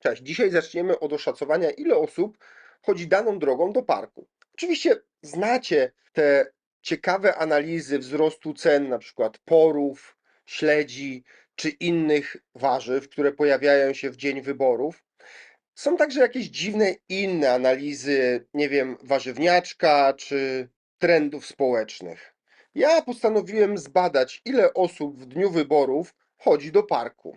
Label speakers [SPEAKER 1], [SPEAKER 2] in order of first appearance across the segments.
[SPEAKER 1] Cześć, dzisiaj zaczniemy od oszacowania, ile osób chodzi daną drogą do parku. Oczywiście znacie te ciekawe analizy wzrostu cen, na przykład porów, śledzi czy innych warzyw, które pojawiają się w dzień wyborów. Są także jakieś dziwne inne analizy, nie wiem, warzywniaczka czy trendów społecznych. Ja postanowiłem zbadać, ile osób w dniu wyborów chodzi do parku.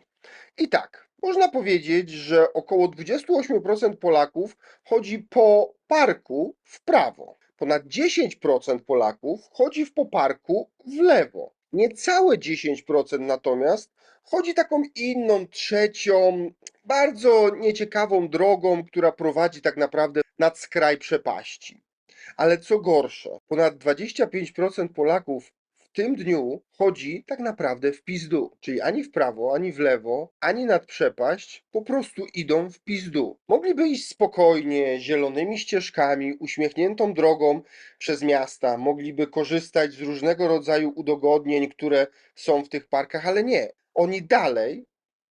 [SPEAKER 1] I tak, można powiedzieć, że około 28% Polaków chodzi po parku w prawo. Ponad 10% Polaków chodzi w po parku w lewo. Niecałe 10% natomiast chodzi taką inną, trzecią, bardzo nieciekawą drogą, która prowadzi tak naprawdę nad skraj przepaści. Ale co gorsze, ponad 25% Polaków tym dniu chodzi tak naprawdę w pizdu. Czyli ani w prawo, ani w lewo, ani nad przepaść, po prostu idą w pizdu. Mogliby iść spokojnie, zielonymi ścieżkami, uśmiechniętą drogą przez miasta, mogliby korzystać z różnego rodzaju udogodnień, które są w tych parkach, ale nie. Oni dalej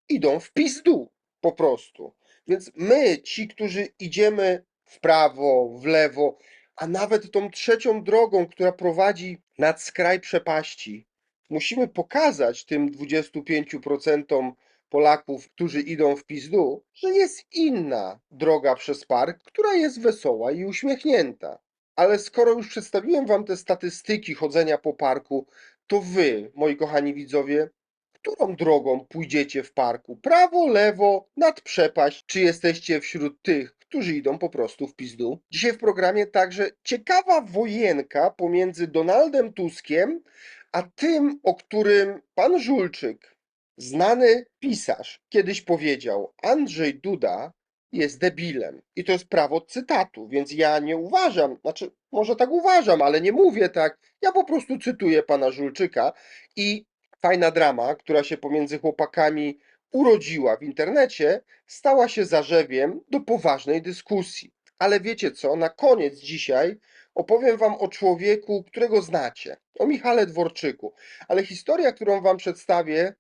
[SPEAKER 1] idą w pizdu po prostu. Więc my, ci, którzy idziemy w prawo, w lewo, a nawet tą trzecią drogą, która prowadzi nad skraj przepaści, musimy pokazać tym 25% Polaków, którzy idą w pizdu, że jest inna droga przez park, która jest wesoła i uśmiechnięta. Ale skoro już przedstawiłem wam te statystyki chodzenia po parku, to wy, moi kochani widzowie, którą drogą pójdziecie w parku? Prawo, lewo, nad przepaść? Czy jesteście wśród tych, którzy idą po prostu w pizdu? Dzisiaj w programie także ciekawa wojenka pomiędzy Donaldem Tuskiem, a tym, o którym pan Żulczyk, znany pisarz, kiedyś powiedział: Andrzej Duda jest debilem. I to jest prawo cytatu, więc ja nie uważam, znaczy, może tak uważam, ale nie mówię tak. Ja po prostu cytuję pana Żulczyka i fajna drama, która się pomiędzy chłopakami urodziła w internecie, stała się zarzewiem do poważnej dyskusji. Ale wiecie co? Na koniec dzisiaj opowiem wam o człowieku, którego znacie, o Michale Dworczyku. Ale historia, którą wam przedstawię,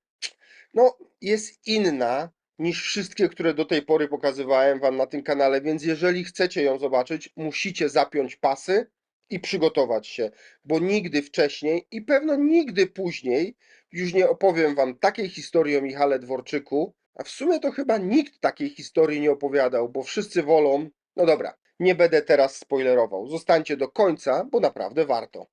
[SPEAKER 1] no, jest inna niż wszystkie, które do tej pory pokazywałem wam na tym kanale, więc jeżeli chcecie ją zobaczyć, musicie zapiąć pasy i przygotować się, bo nigdy wcześniej i pewno nigdy później już nie opowiem wam takiej historii o Michale Dworczyku, a w sumie to chyba nikt takiej historii nie opowiadał, bo wszyscy wolą. No dobra, nie będę teraz spoilerował. Zostańcie do końca, bo naprawdę warto.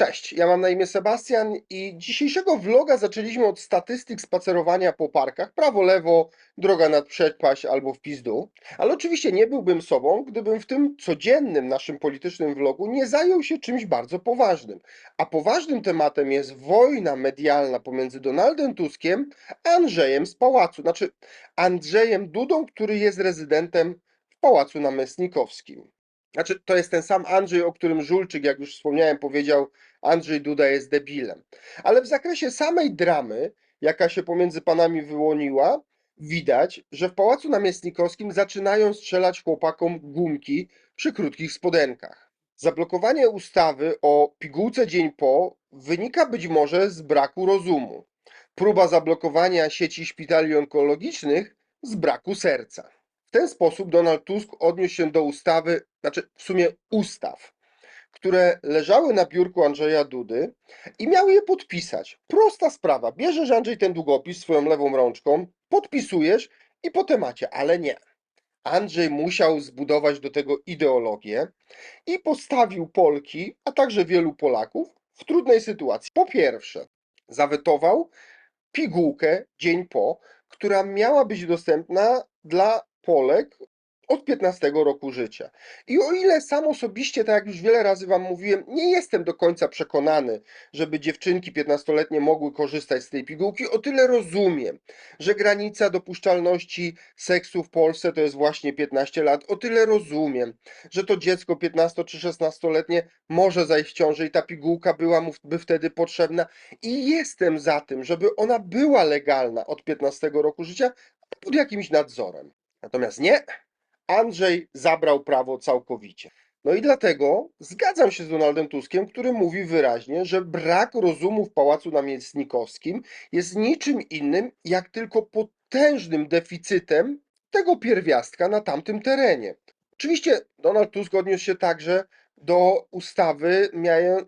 [SPEAKER 1] Cześć, ja mam na imię Sebastian i dzisiejszego vloga zaczęliśmy od statystyk spacerowania po parkach, prawo, lewo, droga nad przepaść albo w pizdu. Ale oczywiście nie byłbym sobą, gdybym w tym codziennym naszym politycznym vlogu nie zajął się czymś bardzo poważnym. A poważnym tematem jest wojna medialna pomiędzy Donaldem Tuskiem a Andrzejem z pałacu, znaczy Andrzejem Dudą, który jest rezydentem w Pałacu Namestnikowskim. Znaczy, to jest ten sam Andrzej, o którym Żulczyk, jak już wspomniałem, powiedział, Andrzej Duda jest debilem. Ale w zakresie samej dramy, jaka się pomiędzy panami wyłoniła, widać, że w Pałacu Namiestnikowskim zaczynają strzelać chłopakom gumki przy krótkich spodenkach. Zablokowanie ustawy o pigułce dzień po wynika być może z braku rozumu. Próba zablokowania sieci szpitali onkologicznych z braku serca. W ten sposób Donald Tusk odniósł się do ustawy, znaczy w sumie ustaw, które leżały na biurku Andrzeja Dudy i miały je podpisać. Prosta sprawa. Bierzesz Andrzej ten długopis swoją lewą rączką, podpisujesz i po temacie, ale nie. Andrzej musiał zbudować do tego ideologię i postawił Polki, a także wielu Polaków w trudnej sytuacji. Po pierwsze, zawetował pigułkę dzień po, która miała być dostępna dla Polek od 15 roku życia. I o ile sam osobiście, tak jak już wiele razy Wam mówiłem, nie jestem do końca przekonany, żeby dziewczynki 15-letnie mogły korzystać z tej pigułki, o tyle rozumiem, że granica dopuszczalności seksu w Polsce to jest właśnie 15 lat. O tyle rozumiem, że to dziecko 15 czy 16-letnie może zajść w ciążę i ta pigułka była mu by wtedy potrzebna. I jestem za tym, żeby ona była legalna od 15 roku życia pod jakimś nadzorem. Natomiast nie, Andrzej zabrał prawo całkowicie. No i dlatego zgadzam się z Donaldem Tuskiem, który mówi wyraźnie, że brak rozumu w Pałacu Namiestnikowskim jest niczym innym jak tylko potężnym deficytem tego pierwiastka na tamtym terenie. Oczywiście Donald Tusk odniósł się także do ustawy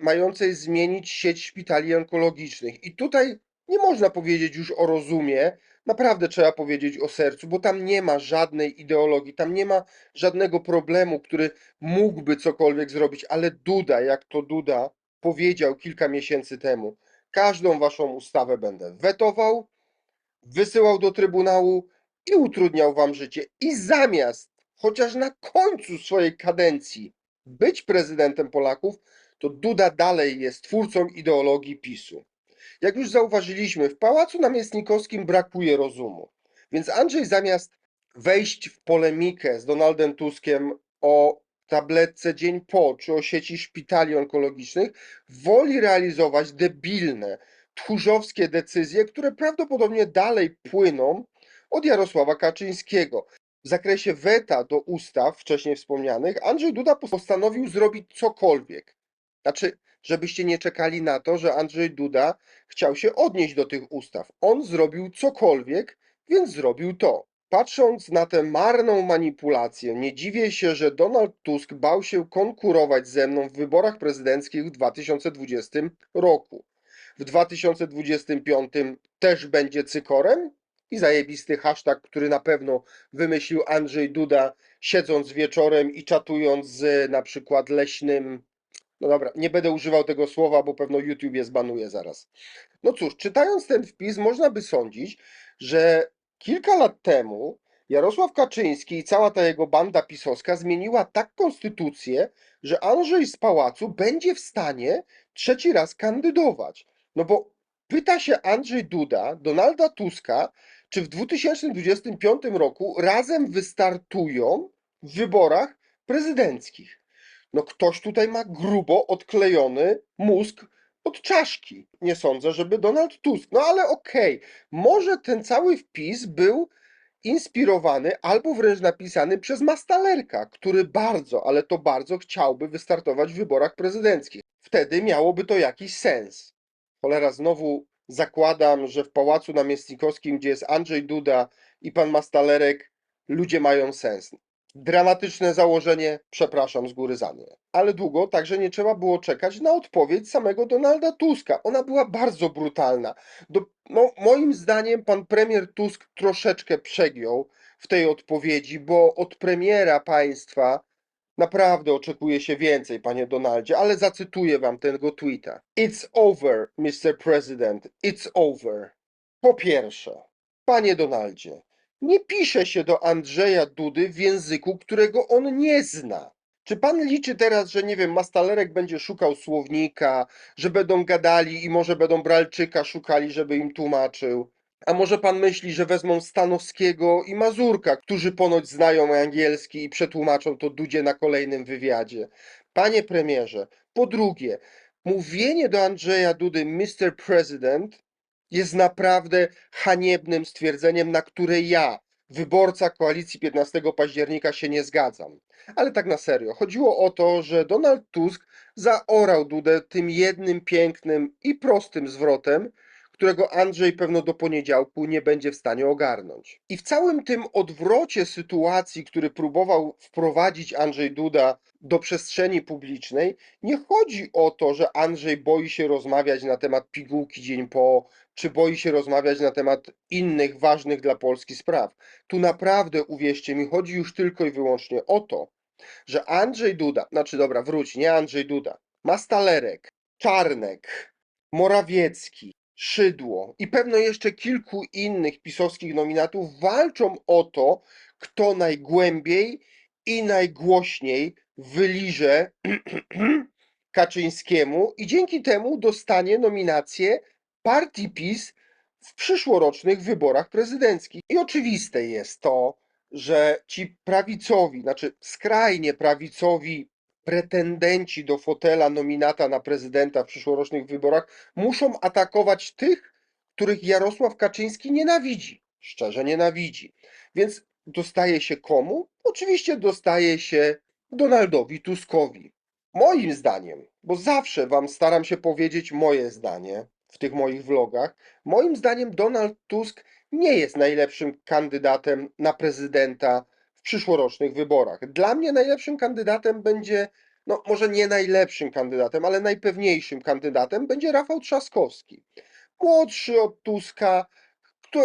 [SPEAKER 1] mającej zmienić sieć szpitali onkologicznych. I tutaj nie można powiedzieć już o rozumie, naprawdę trzeba powiedzieć o sercu, bo tam nie ma żadnej ideologii, tam nie ma żadnego problemu, który mógłby cokolwiek zrobić, ale Duda, jak to Duda powiedział kilka miesięcy temu, każdą waszą ustawę będę wetował, wysyłał do Trybunału i utrudniał wam życie. I zamiast chociaż na końcu swojej kadencji być prezydentem Polaków, to Duda dalej jest twórcą ideologii PiSu. Jak już zauważyliśmy, w Pałacu Namiestnikowskim brakuje rozumu. Więc Andrzej zamiast wejść w polemikę z Donaldem Tuskiem o tabletce dzień po, czy o sieci szpitali onkologicznych, woli realizować debilne, tchórzowskie decyzje, które prawdopodobnie dalej płyną od Jarosława Kaczyńskiego. W zakresie weta do ustaw wcześniej wspomnianych, Andrzej Duda postanowił zrobić cokolwiek. Znaczy, żebyście nie czekali na to, że Andrzej Duda chciał się odnieść do tych ustaw. On zrobił cokolwiek, więc zrobił to. Patrząc na tę marną manipulację, nie dziwię się, że Donald Tusk bał się konkurować ze mną w wyborach prezydenckich w 2020 roku. W 2025 też będzie cykorem i zajebisty hashtag, który na pewno wymyślił Andrzej Duda, siedząc wieczorem i czatując z na przykład leśnym no dobra, nie będę używał tego słowa, bo pewno YouTube je zbanuje zaraz. No cóż, czytając ten wpis, można by sądzić, że kilka lat temu Jarosław Kaczyński i cała ta jego banda pisowska zmieniła tak konstytucję, że Andrzej z pałacu będzie w stanie trzeci raz kandydować. No bo pyta się Andrzej Duda, Donalda Tuska, czy w 2025 roku razem wystartują w wyborach prezydenckich. No ktoś tutaj ma grubo odklejony mózg od czaszki. Nie sądzę, żeby Donald Tusk. No ale okej, może ten cały wpis był inspirowany albo wręcz napisany przez Mastalerka, który bardzo, ale to bardzo chciałby wystartować w wyborach prezydenckich. Wtedy miałoby to jakiś sens. Cholera, znowu zakładam, że w Pałacu Namiestnikowskim, gdzie jest Andrzej Duda i pan Mastalerek, ludzie mają sens. Dramatyczne założenie, przepraszam z góry za nie. Ale długo także nie trzeba było czekać na odpowiedź samego Donalda Tuska. Ona była bardzo brutalna. Do, no, moim zdaniem pan premier Tusk troszeczkę przegiął w tej odpowiedzi, bo od premiera państwa naprawdę oczekuje się więcej, panie Donaldzie, ale zacytuję wam tego tweeta. It's over, Mr. President, it's over. Po pierwsze, panie Donaldzie, nie pisze się do Andrzeja Dudy w języku, którego on nie zna. Czy pan liczy teraz, że nie wiem, Mastalerek będzie szukał słownika, że będą gadali i może będą Bralczyka szukali, żeby im tłumaczył? A może pan myśli, że wezmą Stanowskiego i Mazurka, którzy ponoć znają angielski i przetłumaczą to Dudzie na kolejnym wywiadzie? Panie premierze, po drugie, mówienie do Andrzeja Dudy Mr. President jest naprawdę haniebnym stwierdzeniem, na które ja, wyborca koalicji 15 października, się nie zgadzam. Ale tak na serio, chodziło o to, że Donald Tusk zaorał Dudę tym jednym pięknym i prostym zwrotem, którego Andrzej pewno do poniedziałku nie będzie w stanie ogarnąć. I w całym tym odwrocie sytuacji, który próbował wprowadzić Andrzej Duda do przestrzeni publicznej, nie chodzi o to, że Andrzej boi się rozmawiać na temat pigułki dzień po, czy boi się rozmawiać na temat innych ważnych dla Polski spraw. Tu naprawdę, uwierzcie mi, chodzi już tylko i wyłącznie o to, że Andrzej Duda, znaczy dobra, wróć, nie Andrzej Duda, Mastalerek, Czarnek, Morawiecki, Szydło i pewno jeszcze kilku innych pisowskich nominatów walczą o to, kto najgłębiej i najgłośniej wyliże Kaczyńskiemu i dzięki temu dostanie nominację partii PiS w przyszłorocznych wyborach prezydenckich. I oczywiste jest to, że ci prawicowi, znaczy skrajnie prawicowi pretendenci do fotela nominata na prezydenta w przyszłorocznych wyborach muszą atakować tych, których Jarosław Kaczyński nienawidzi, szczerze nienawidzi. Więc dostaje się komu? Oczywiście dostaje się Donaldowi Tuskowi. Moim zdaniem, bo zawsze Wam staram się powiedzieć moje zdanie w tych moich vlogach, moim zdaniem Donald Tusk nie jest najlepszym kandydatem na prezydenta przyszłorocznych wyborach. Dla mnie najlepszym kandydatem będzie, no może nie najlepszym kandydatem, ale najpewniejszym kandydatem będzie Rafał Trzaskowski. Młodszy od Tuska,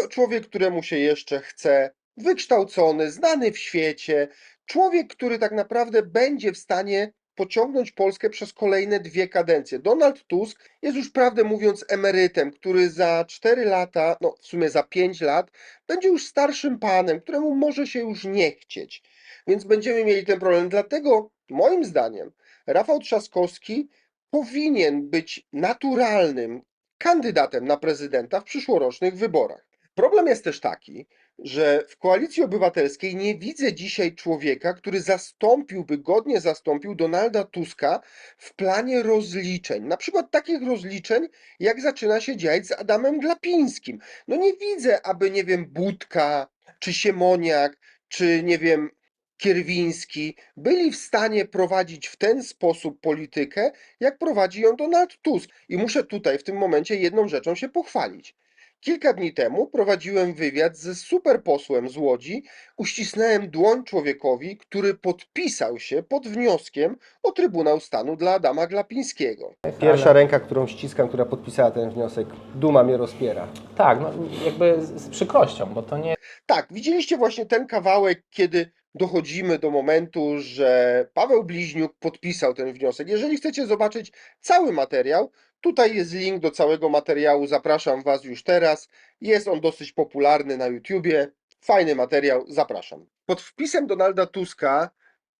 [SPEAKER 1] człowiek, któremu się jeszcze chce, wykształcony, znany w świecie, człowiek, który tak naprawdę będzie w stanie pociągnąć Polskę przez kolejne dwie kadencje. Donald Tusk jest już prawdę mówiąc emerytem, który za 4 lata, no w sumie za 5 lat, będzie już starszym panem, któremu może się już nie chcieć. Więc będziemy mieli ten problem. Dlatego moim zdaniem Rafał Trzaskowski powinien być naturalnym kandydatem na prezydenta w przyszłorocznych wyborach. Problem jest też taki, że w koalicji obywatelskiej nie widzę dzisiaj człowieka, który zastąpiłby, godnie zastąpił Donalda Tuska w planie rozliczeń. Na przykład takich rozliczeń, jak zaczyna się dziać z Adamem Glapińskim. No nie widzę, aby, nie wiem, Budka, czy Siemoniak, czy nie wiem, Kierwiński byli w stanie prowadzić w ten sposób politykę, jak prowadzi ją Donald Tusk. I muszę tutaj w tym momencie jedną rzeczą się pochwalić. Kilka dni temu prowadziłem wywiad ze superposłem z Łodzi. Uścisnąłem dłoń człowiekowi, który podpisał się pod wnioskiem o Trybunał Stanu dla Adama Glapińskiego.
[SPEAKER 2] Pierwsza ręka, którą ściskam, która podpisała ten wniosek, duma mnie rozpiera.
[SPEAKER 3] Tak, no jakby z, z przykrością, bo to nie
[SPEAKER 1] Tak, widzieliście właśnie ten kawałek, kiedy dochodzimy do momentu, że Paweł Bliźniuk podpisał ten wniosek. Jeżeli chcecie zobaczyć cały materiał, tutaj jest link do całego materiału. Zapraszam Was już teraz. Jest on dosyć popularny na YouTubie. Fajny materiał, zapraszam. Pod wpisem Donalda Tuska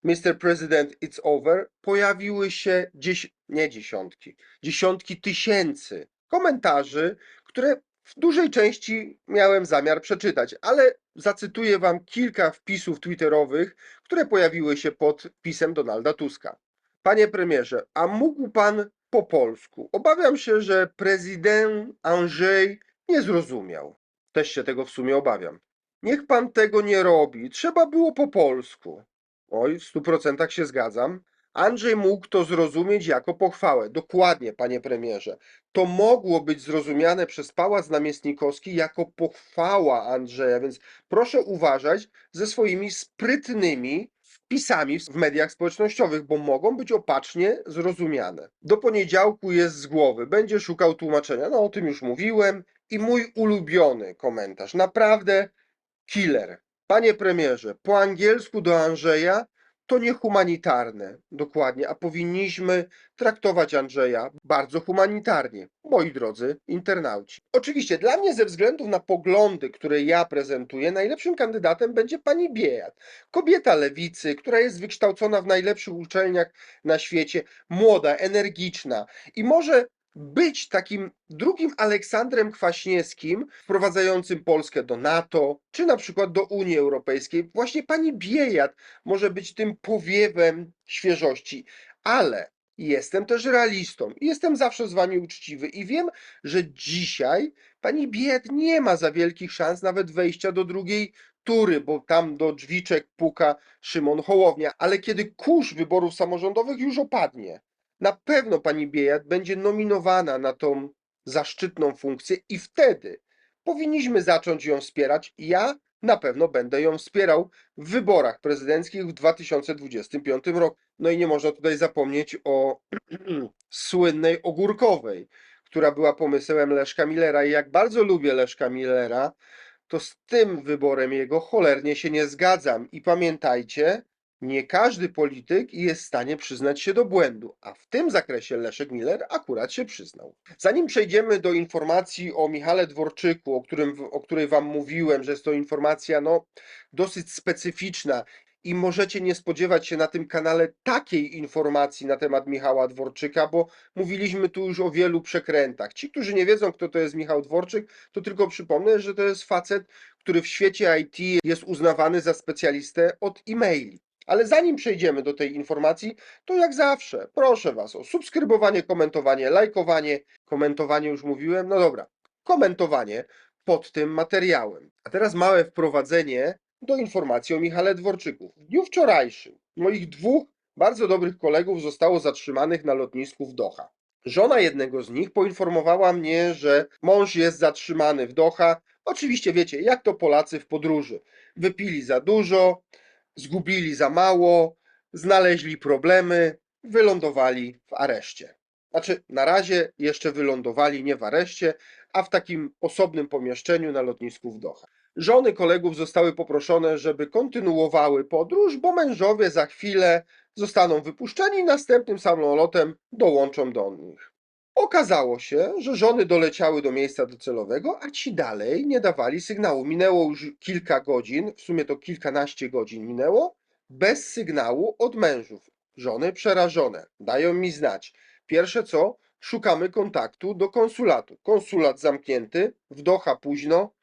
[SPEAKER 1] Mr. President, it's over, pojawiły się dzies- nie dziesiątki, dziesiątki tysięcy komentarzy, które w dużej części miałem zamiar przeczytać, ale zacytuję Wam kilka wpisów twitterowych, które pojawiły się pod wpisem Donalda Tuska. Panie premierze, a mógł Pan po polsku? Obawiam się, że prezydent Andrzej nie zrozumiał. Też się tego w sumie obawiam. Niech Pan tego nie robi, trzeba było po polsku. Oj, w stu procentach się zgadzam. Andrzej mógł to zrozumieć jako pochwałę. Dokładnie, panie premierze. To mogło być zrozumiane przez Pałac Namiestnikowski jako pochwała Andrzeja, więc proszę uważać ze swoimi sprytnymi wpisami w mediach społecznościowych, bo mogą być opacznie zrozumiane. Do poniedziałku jest z głowy, będzie szukał tłumaczenia. No o tym już mówiłem. I mój ulubiony komentarz. Naprawdę killer. Panie premierze, po angielsku do Andrzeja to niehumanitarne, dokładnie, a powinniśmy traktować Andrzeja bardzo humanitarnie, moi drodzy internauci. Oczywiście dla mnie ze względu na poglądy, które ja prezentuję, najlepszym kandydatem będzie pani Biejat. Kobieta lewicy, która jest wykształcona w najlepszych uczelniach na świecie, młoda, energiczna i może być takim drugim Aleksandrem Kwaśniewskim, wprowadzającym Polskę do NATO, czy na przykład do Unii Europejskiej. Właśnie pani Biejat może być tym powiewem świeżości, ale jestem też realistą. I jestem zawsze z wami uczciwy i wiem, że dzisiaj pani Biejat nie ma za wielkich szans nawet wejścia do drugiej tury, bo tam do drzwiczek puka Szymon Hołownia, ale kiedy kurz wyborów samorządowych już opadnie, na pewno pani Biejat będzie nominowana na tą zaszczytną funkcję i wtedy powinniśmy zacząć ją wspierać. Ja na pewno będę ją wspierał w wyborach prezydenckich w 2025 roku. No i nie można tutaj zapomnieć o słynnej ogórkowej, która była pomysłem Leszka Millera i jak bardzo lubię Leszka Millera, to z tym wyborem jego cholernie się nie zgadzam. I pamiętajcie, nie każdy polityk jest w stanie przyznać się do błędu, a w tym zakresie Leszek Miller akurat się przyznał. Zanim przejdziemy do informacji o Michale Dworczyku, o, którym, o której Wam mówiłem, że jest to informacja no, dosyć specyficzna i możecie nie spodziewać się na tym kanale takiej informacji na temat Michała Dworczyka, bo mówiliśmy tu już o wielu przekrętach. Ci, którzy nie wiedzą, kto to jest Michał Dworczyk, to tylko przypomnę, że to jest facet, który w świecie IT jest uznawany za specjalistę od e-maili. Ale zanim przejdziemy do tej informacji, to jak zawsze proszę Was o subskrybowanie, komentowanie, lajkowanie. Komentowanie już mówiłem, no dobra, komentowanie pod tym materiałem. A teraz małe wprowadzenie do informacji o Michale Dworczyku. W dniu wczorajszym moich dwóch bardzo dobrych kolegów zostało zatrzymanych na lotnisku w Doha. Żona jednego z nich poinformowała mnie, że mąż jest zatrzymany w Doha. Oczywiście wiecie, jak to Polacy w podróży. Wypili za dużo, zgubili za mało, znaleźli problemy, wylądowali w areszcie. Znaczy, na razie jeszcze wylądowali nie w areszcie, a w takim osobnym pomieszczeniu na lotnisku w Doha. Żony kolegów zostały poproszone, żeby kontynuowały podróż, bo mężowie za chwilę zostaną wypuszczeni i następnym samolotem dołączą do nich. Okazało się, że żony doleciały do miejsca docelowego, a ci dalej nie dawali sygnału. Minęło już kilka godzin, w sumie to kilkanaście godzin minęło, bez sygnału od mężów. Żony przerażone, dają mi znać. Pierwsze co, szukamy kontaktu do konsulatu. Konsulat zamknięty, w Doha późno,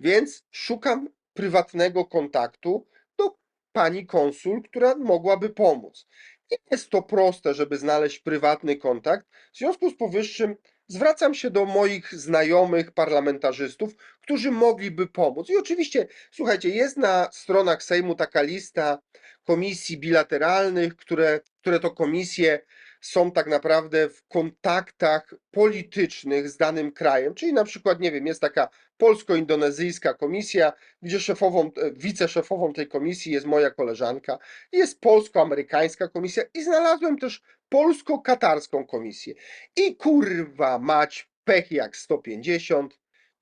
[SPEAKER 1] więc szukam prywatnego kontaktu do pani konsul, która mogłaby pomóc. Nie jest to proste, żeby znaleźć prywatny kontakt. W związku z powyższym zwracam się do moich znajomych parlamentarzystów, którzy mogliby pomóc. I oczywiście, słuchajcie, jest na stronach Sejmu taka lista komisji bilateralnych, które, które to komisje są tak naprawdę w kontaktach politycznych z danym krajem. Czyli na przykład, nie wiem, jest taka polsko-indonezyjska komisja, gdzie szefową, e, wiceszefową tej komisji jest moja koleżanka, jest polsko-amerykańska komisja i znalazłem też polsko-katarską komisję. I kurwa mać, pech jak 150,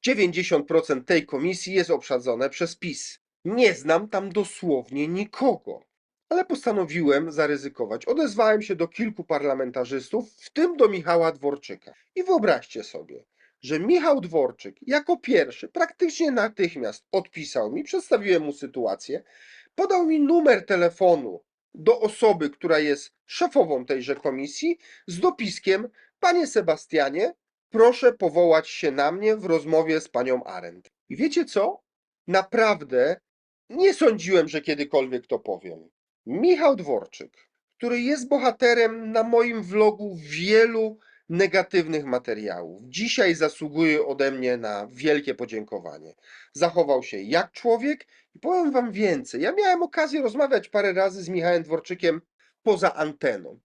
[SPEAKER 1] 90% tej komisji jest obsadzone przez PiS. Nie znam tam dosłownie nikogo. Ale postanowiłem zaryzykować. Odezwałem się do kilku parlamentarzystów, w tym do Michała Dworczyka. I wyobraźcie sobie, że Michał Dworczyk jako pierwszy praktycznie natychmiast odpisał mi, przedstawiłem mu sytuację, podał mi numer telefonu do osoby, która jest szefową tejże komisji, z dopiskiem: Panie Sebastianie, proszę powołać się na mnie w rozmowie z panią Arendt. I wiecie co? Naprawdę nie sądziłem, że kiedykolwiek to powiem. Michał Dworczyk, który jest bohaterem na moim vlogu wielu negatywnych materiałów, dzisiaj zasługuje ode mnie na wielkie podziękowanie. Zachował się jak człowiek i powiem wam więcej. Ja miałem okazję rozmawiać parę razy z Michałem Dworczykiem poza anteną.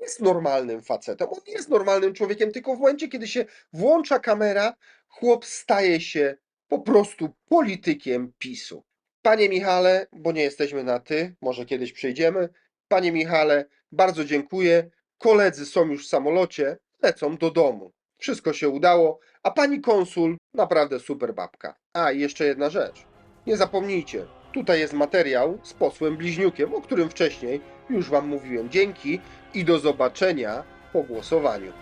[SPEAKER 1] Jest normalnym facetem, on jest normalnym człowiekiem, tylko w momencie, kiedy się włącza kamera, chłop staje się po prostu politykiem PiSu. Panie Michale, bo nie jesteśmy na ty, może kiedyś przyjdziemy. Panie Michale, bardzo dziękuję. Koledzy są już w samolocie, lecą do domu. Wszystko się udało, a pani konsul naprawdę super babka. A i jeszcze jedna rzecz. Nie zapomnijcie, tutaj jest materiał z posłem Bliźniukiem, o którym wcześniej już wam mówiłem. Dzięki i do zobaczenia po głosowaniu.